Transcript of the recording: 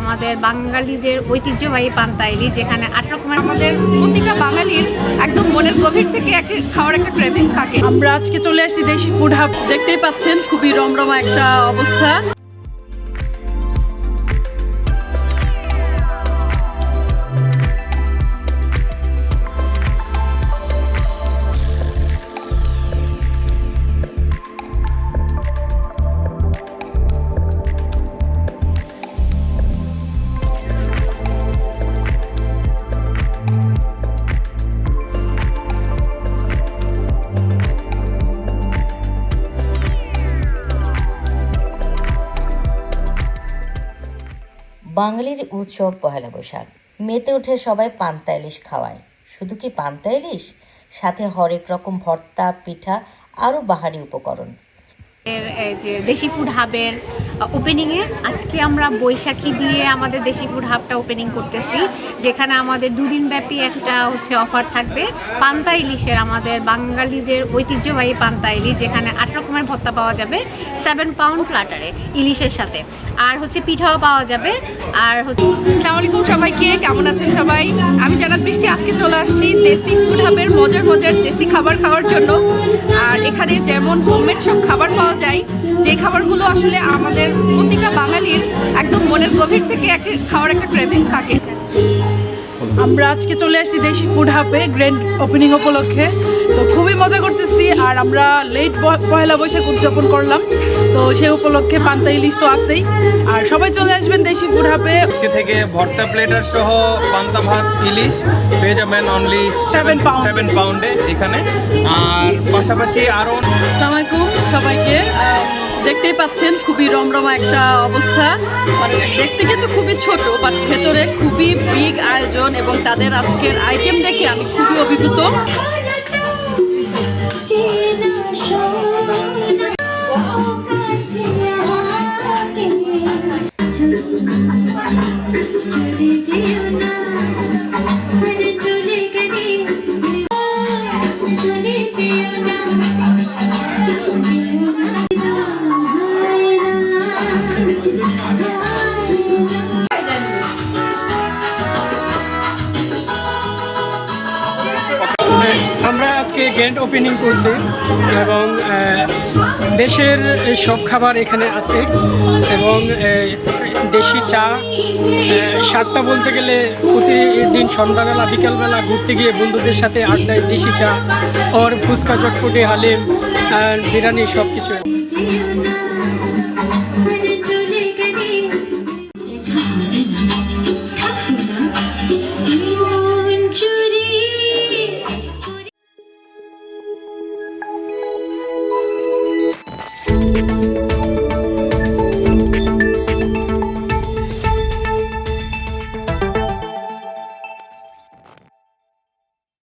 আমাদের বাঙালিদের ঐতিহ্যবাহী পান্তা ইলিশ, যেখানে আট রকমের আমাদের প্রতিটা বাঙালির একদম মনের গভীর থেকে এক খাওয়ার একটা ক্রেভিং থাকে। আমরা আজকে চলে আসছি দেশি ফুড হাব দেখতেই পাচ্ছেন, খুবই রমরমা একটা অবস্থা। বাঙালির উৎসব পহেলা বৈশাখ। মেতে উঠে সবাই পান্তা ইলিশ খাওয়ায়। শুধু কি পান্তা ইলিশ? সাথে হরেক রকম ভর্তা, পিঠা, আরও বাহারি উপকরণ। দেশি ফুড হাবের ওপেনিংয়ে আজকে আমরা বৈশাখী দিয়ে আমাদের দেশি ফুড হাবটা ওপেনিং করতেছি, যেখানে আমাদের দুদিন ব্যাপী একটা হচ্ছে অফার থাকবে, পান্তা ইলিশের আমাদের বাঙালিদের ঐতিহ্যবাহী পান্তা ইলিশ, যেখানে আট রকমের ভত্তা পাওয়া যাবে সেভেন পাউন্ড প্লাটারে ইলিশের সাথে। আর হচ্ছে পিঠাও পাওয়া যাবে, আর আলাইকুম সবাইকে, কেমন আছেন সবাই? আমি জানাত বৃষ্টি আজকে চলে আসছি দেশি ফুড হাবের মজার মজার দেশি খাবার খাওয়ার জন্য। আর এখানে যেমন হোমমেড সব খাবার পাওয়া যায়, যে খাবারগুলো আসলে আমাদের প্রতিটা বাঙালির একদম মনের গভীর থেকে এক খাওয়ার একটা ক্রেভিং থাকে। আমরা আজকে চলে আসছি দেশি ফুড হাবে গ্র্যান্ড ওপেনিং উপলক্ষে। তো খুবই মজা করতেছি আর আমরা লেট পয়লা বৈশাখ উদযাপন করলাম। তো সেই উপলক্ষে পান্তা ইলিশ তো আছেই। আর সবাই চলে আসবেন দেশি ফুড হাবে আজকে থেকে ভর্তা প্লেটার সহ পান্তা ভাত ইলিশ পেয়ে যাবেন অনলি সেভেন pound. সেভেন পাউন্ডে এখানে। আর পাশাপাশি আরও আসসালামু আলাইকুম সবাইকে। দেখতেই পাচ্ছেন, খুবই রমরমা একটা অবস্থা। মানে দেখতে কিন্তু খুবই ছোট বাট ভেতরে খুবই বিগ আয়োজন এবং তাদের আজকের আইটেম দেখে আমি খুবই অভিভূত। আজকে গ্র্যান্ড ওপেনিং করছি এবং দেশের সব খাবার এখানে আছে এবং দেশি চা সাতটা বলতে গেলে প্রতিদিন সন্ধ্যাবেলা, বিকালবেলা ঘুরতে গিয়ে বন্ধুদের সাথে আড্ডায় দেশি চা, ওর ফুচকা, চটপটি, হালিম বিরিয়ানি সব কিছু